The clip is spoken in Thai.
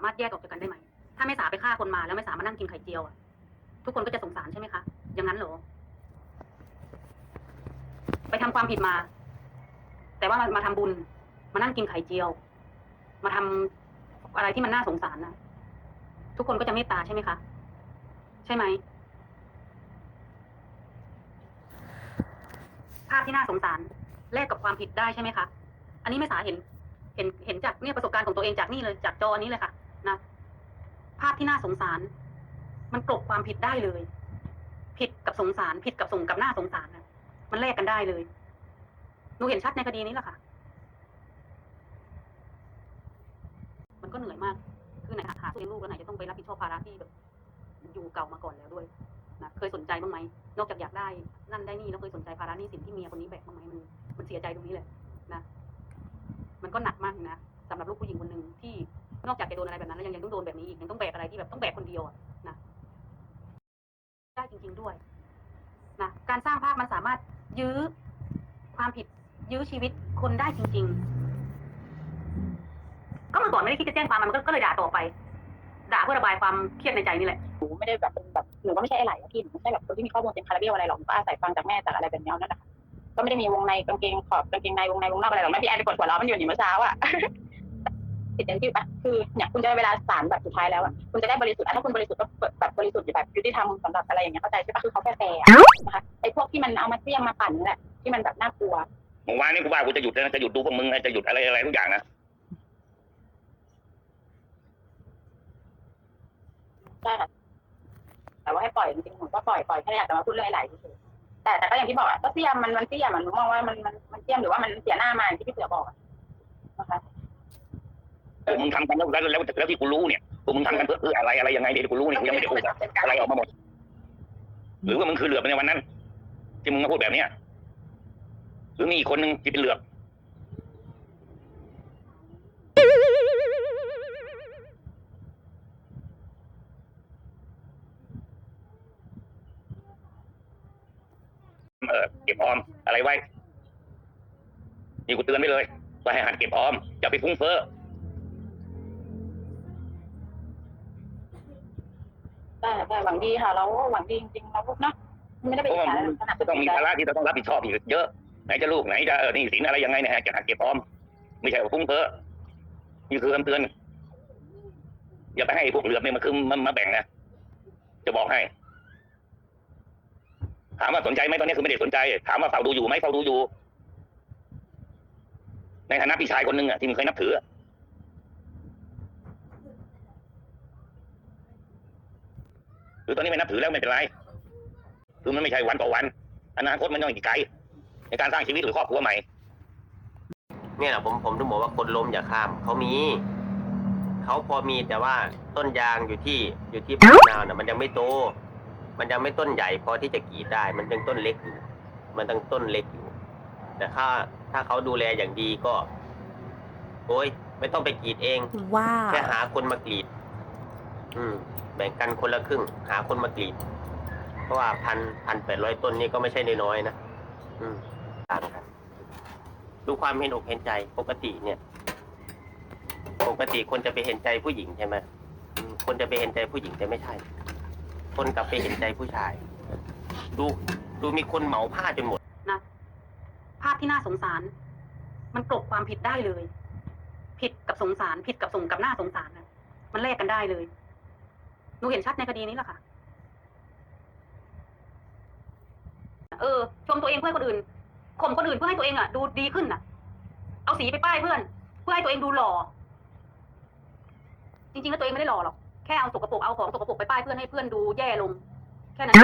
ามารถแยกออกจากกันได้ไหม ถ้าไม่สาไปฆ่าคนมาแล้วไม่สามานั่งกินไข่เจียวอะทุกคนก็จะสงสารใช่ไหมคะ อย่างนั้นเหรอ ไปทำความผิดมา แต่ว่ามามาทำบุญ มานั่งกินไข่เจียว มาทำอะไรที่มันน่าสงสารนะทุกคนก็จะเมตตาใช่ไหมคะ ใช่ไหมภาพที่น่าสงสารแลกกับความผิดได้ใช่ไหมคะ อันนี้ไม่สาเห็น เห็นเห็นจากเนี่ยประสบการณ์ของตัวเองจากนี่เลยจากจอนี้เลยค่ะ นะ ภาพที่น่าสงสาร มันกลบความผิดได้เลย ผิดกับสงสาร ผิดกับสงกับหน้าสงสารนะมันแลกกันได้เลยหนูเห็นชัดในคดีนี้แหละค่ะ มันก็เหนื่อยมาก คือไหนหาหาตัวเองลูกแล้วไหนจะต้องไปรับผิดชอบภาระที่แบบอยู่เก่ามาก่อนแล้วด้วยนะเคยสนใจบ้างไหม นอกจากอยากได้ นั่นได้นี่แล้วเคยสนใจภาระนี้สินที่เมียคนนี้แบกบ้างไหมมันมันเสียใจตรงนี้เลยนะ มันก็หนักมากนะสำหรับลูกผู้หญิงคนหนึ่งที่ นอกจากจะโดนอะไรแบบนั้นแล้วยังยังต้องโดนแบบนี้อีกยังต้องแบกอะไรที่แบบต้องแบกคนเดียวอะนะได้จริง ๆด้วยนะการสร้างภาพมันสามารถยื้อความผิดยื้อชีวิตคนได้จริง ๆ ก็เมื่อก่อนไม่ได้คิดจะแจ้งความมันก็ก็เลยด่าต่อไป ด่าเพื่อระบายความเครียดในใจนี่แหละหนูไม่ได้แบบเป็นแบบหนูก็ไม่ใช่ไอ้ไหลพี่หนูไม่ใช่แบบคนที่มีข้อมูลเต็มคาราเบลอะไรหรอกหนูก็อาศัยฟังจากแม่จากอะไรแบบนี้นั่นแหละคะก็ไม่ได้มีวงในกางเกงขอบกางเกงในวงในวงนอกอะไรหรอกแม่พี่แอนไปกดหัวเราะมันอยู่นี่เมื่อเช้าอะ ติดอย่างที่ปะคือเนี่ยคุณจะได้เวลาศาลแบบสุดท้ายแล้วอะคุณจะได้บริสุทธิ์อะถ้าคุณบริสุทธิ์ก็แบบบริสุทธิ์แบบยุติธรรมสำหรับอะไรอย่างเงี้ยเข้าใจใช่ปะคือเขาแค่แฟร์อะนะคะไอ้พวกที่มันเอามาเสี่ยงมาปั่นนั่นแหละที่มันแบบน่ากลัวเมื่อวานนี้กูว่ากูจะหยุดนะจะหยุดดูพวกมึงนะจะหยุดอะไรอะไรทุกอย่างนะใช่ค่ะแต่ว่าให้ปล่อยจริงๆหนูก็ปล่อยปล่อยแค่อยากจะมาพูดเรื่องไอ้ไหลเฉยๆแต่แต่ก็อย่างที่บอกอะก็เสี่ยมมันมันเสี่ยมอะหนูมองว่ามันมันมันเสี่ยมหรือว่ามันเสียหน้ามาอย่างที่พี่เสือบอกอะนะคะพวก มึงทำกันแล้วแล้วแล้วแล้วที่กูรู้เนี่ยพวกมึงทำกันเพื่อเพื่ออะไรอะไรยังไงเดี๋ยวกูรู้เนี่ยกูยังไม่ได้พูดอะไรออกมาหมด หรือว่ามึงคือเหลือบในวันนั้น ที่มึงมาพูดแบบเนี้ยหรือมีอีกคนนึงที่เป็นเหลือบเออเก็บออมอะไรไว้นี่กูเตือนไปเลยว่าให้หัดเก็บออมอย่าไปฟุ้งเฟ้อ แต่แต่หวังดีค่ะ เราก็หวังดีจริงๆเราก็เนาะไม่ได้ไปเพอิราะจว่าฉามันขนาดจะต้องมีภาระที่เราต้องรับผิดชอบอีกเยอะ ไหนจะลูกไหนจะเออนี่สินอะไรยังไงเนี่ยจะหัดเก็บออม ไม่ใช่ว่าฟุ้งเฟ้อนี่คือคำเตือนอย่าไปให้พวกเหลือบเนี่ยมาคือมันมาแบ่งนะจะบอกให้ ถามว่าสนใจไหมตอนนี้คือไม่ได้สนใจ ถามว่าเฝ้าดูอยู่ไหมเฝ้าดูอยู่ ในฐานะพี่ชายคนหนึ่งอะที่มึงเคยนับถือ อะหรือตอนนี้ไม่นับถือแล้วไม่เป็นไร คือมันไม่ใช่วันต่อวัน อนาคตมันต้องอีกไกล ในการสร้างชีวิตหรือครอบครัวใหม่ เนี่ยแหละผมผมถึงบอกว่าคนล้มอย่าข้ามเขามีเขาพอมีแต่ว่าต้นยางอยู่ที่อยู่ที่บ้านนาวน่ะมันยังไม่โต มันยังไม่ต้นใหญ่พอที่จะกรีดได้ มันยังต้นเล็กอยู่ มันยังต้นเล็กอยู่ แต่ถ้าถ้าเขาดูแลอย่างดีก็ โอ้ยไม่ต้องไปกรีดเองว้าแค่วหาคนมากรีด อืม แบ่งกันคนละครึ่ง หาคนมากรีด เพราะว่าพันพันแปดร้อยต้นนี่ก็ไม่ใช่น้อยๆนะอืมต่างกันดูความเห็นอกเห็นใจปกติเนี่ย ปกติคนจะไปเห็นใจผู้หญิงใช่ไหมอืมคนจะไปเห็นใจผู้หญิงแต่ไม่ใช่ คนกลับไปเห็นใจผู้ชาย ดูดูมีคนเหมาผ้าจนหมด นะ ภาพที่น่าสงสาร มันกลบความผิดได้เลย ผิดกับสงสาร ผิดกับสงกับหน้าสงสารนะมันแลกกันได้เลย หนูเห็นชัดในคดีนี้แหละค่ะ เออ ชมตัวเองเพื่อคนอื่นข่มคนอื่นเพื่อให้ตัวเองอะ ดูดีขึ้นอะ เอาสีไปป้ายเพื่อน เพื่อให้ตัวเองดูหล่อ จริงๆแล้วตัวเองไม่ได้หล่อหรอก แค่เอาสกปรกเอาของสกปรกไปป้ายเพื่อนให้เพื่อนดูแย่ลง แค่นั้น